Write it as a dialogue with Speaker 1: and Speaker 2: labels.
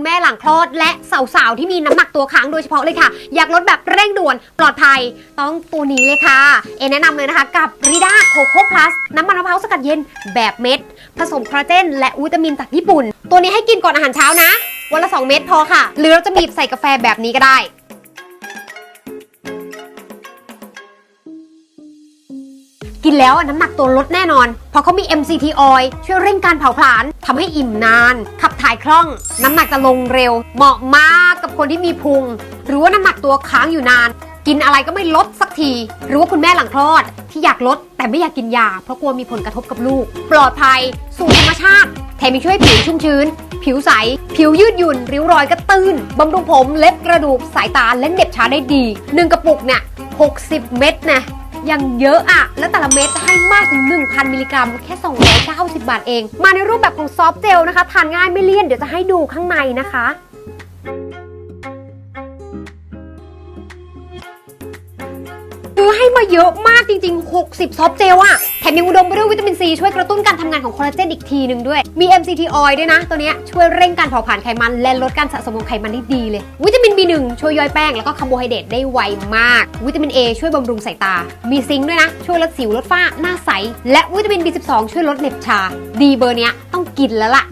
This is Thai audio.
Speaker 1: คุณแม่หลังคลอด และสาวๆ ที่มีน้ำหนักตัวค้างโดยเฉพาะเลยค่ะ อยากลดแบบเร่งด่วนปลอดภัย ต้องตัวนี้เลยค่ะ เอแนะนำเลยนะคะ กับริด้าโคโค่พลัสน้ำมันมะพร้าวสกัดเย็นแบบเม็ด ผสมคอลลาเจน และวิตามินจากญี่ปุ่น ตัวนี้ให้กินก่อนอาหารเช้านะวันละ 2 เม็ดพอค่ะ หรือเราจะบีบใส่กาแฟแบบนี้ก็ได้ กินแล้วน้ำหนักตัวลดแน่นอน เพราะเขามี MCT oil ช่วยเร่งการเผาผลาญทำให้อิ่มนาน ขับถ่ายคล่อง น้ำหนักจะลงเร็ว เหมาะมากกับคนที่มีพุง หรือว่าน้ำหนักตัวค้างอยู่นาน กินอะไรก็ไม่ลดสักที หรือว่าคุณแม่หลังคลอด ที่อยากลดแต่ไม่อยากกินยา เพราะกลัวมีผลกระทบกับลูก ปลอดภัย สู่ธรรมชาติ แถมยังช่วยผิวชุ่มชื้น ผิวใส ผิวยืดหยุ่น ริ้วรอยก็ตื้นบำรุงผม เล็บกระดูก สายตา และเหน็บชาได้ดี1กระปุกเนี่ย60 เม็ดนะ ยังเยอะอะแล้วแต่ละเม็ดจะให้มากถึง 1,000 มิลลิกรัม แค่ 290 บาทเอง มาในรูปแบบของซอฟต์เจลนะคะ ทานง่ายไม่เลี่ยนเดี๋ยวจะให้ดูข้างในนะคะาเยอะมากจริง ๆ 60 ซอฟเจลอะแถมยังอุดมไปด้วยวิตามินซีช่วยกระตุ้นการทำงานของคอลลาเจนอีกทีหนึ่งด้วย มี MCT oil ด้วยนะ ตัวเนี้ยช่วยเร่งการเผาผลาญไขมันและลดการสะสมของไขมันได้ดีเลย วิตามิน B1 ช่วยย่อยแป้งแล้วก็คาร์โบไฮเดรตได้ไวมาก วิตามิน A ช่วยบำรุงสายตา มีซิงค์ด้วยนะ ช่วยลดสิวลดฝ้าหน้าใส และวิตามิน B12 ช่วยลดเหน็บชา ดีเบอร์เนี้ยต้องกินแล้วล่ะ